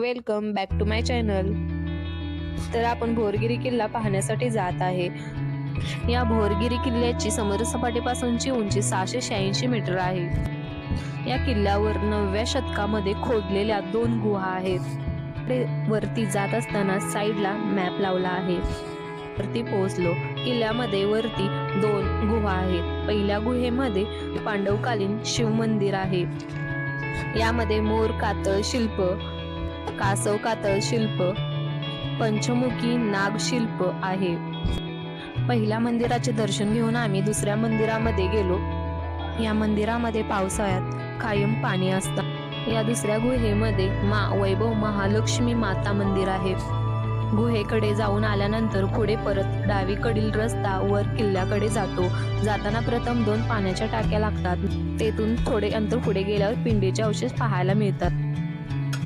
Welcome back to my channel. तर आपण भोरगिरी किल्ला पाहण्यासाठी जात आहे. या भोरगिरी किल्ल्याची समुद्रसपाटीपासूनची उंची सहाशे शहाऐंशी मीटर आहे. या किल्ल्यावर नवव्या शतकामध्ये खोदलेल्या दोन गुहा आहेत. वरती जात असताना साईडला मॅप लावला आहे. वरती पोहोचलो. किल्ल्यामध्ये वरती दोन गुहा आहेत. पहिल्या गुहेमध्ये पांडवकालीन शिव मंदिर आहे. यामध्ये मोर कातळ शिल्प कासव कातळ शिल्प. पंचमुखी नाग शिल्प आहे. पहिल्या मंदिराचे दर्शन घेऊन आम्ही दुसऱ्या मंदिरामध्ये गेलो. या मंदिरामध्ये पावसाळ्यात कायम पाणी असतं. या दुसऱ्या गुहेमध्ये मा वैभव महालक्ष्मी माता मंदिर आहे. गुहेकडे जाऊन आल्यानंतर पुढे परत डावीकडील रस्ता वर किल्ल्याकडे जातो. जाताना प्रथम दोन पाण्याच्या टाक्या लागतात. तेथून थोडे अंतर पुढे गेल्यावर पिंडीचे अवशेष पाहायला मिळतात.